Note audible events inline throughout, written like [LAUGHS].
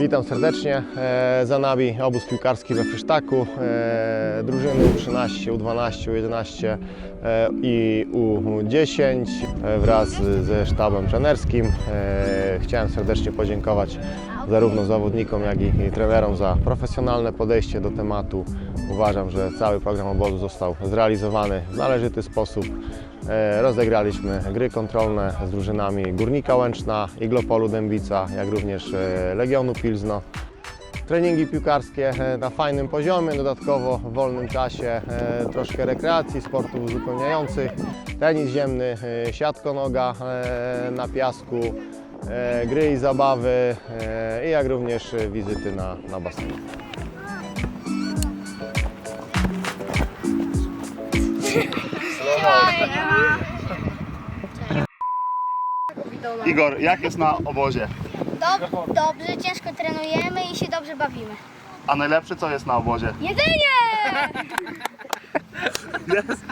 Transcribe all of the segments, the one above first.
Witam serdecznie. E, Za nami obóz piłkarski we Frysztaku. E, Drużyny U13, U12, U11 e, i U10 e, wraz ze sztabem trenerskim. Chciałem serdecznie podziękować zarówno zawodnikom, jak i trenerom za profesjonalne podejście do tematu. Uważam, że cały program obozu został zrealizowany w należyty sposób. E, Rozegraliśmy gry kontrolne z drużynami Górnika Łęczna, Iglopolu Dębica, jak również e, Legionu Pilzno. Treningi piłkarskie e, na fajnym poziomie, dodatkowo w wolnym czasie troszkę rekreacji, sportów uzupełniających, tenis ziemny, siatkonoga e, na piasku, gry i zabawy, jak również wizyty na, na basenie. [LAUGHS] Igor, jak jest na obozie? Dob- dobrze, ciężko trenujemy i się dobrze bawimy. A najlepsze co jest na obozie? Jedzenie! [LAUGHS] Jest.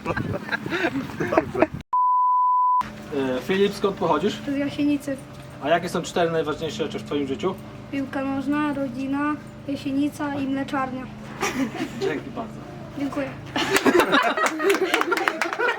E, Filip, skąd pochodzisz? Z Jasienicy. A jakie są cztery najważniejsze rzeczy w Twoim życiu? Piłka nożna, rodzina, Jasienica i mleczarnia. Dzięki bardzo. Dziękuję. [LAUGHS]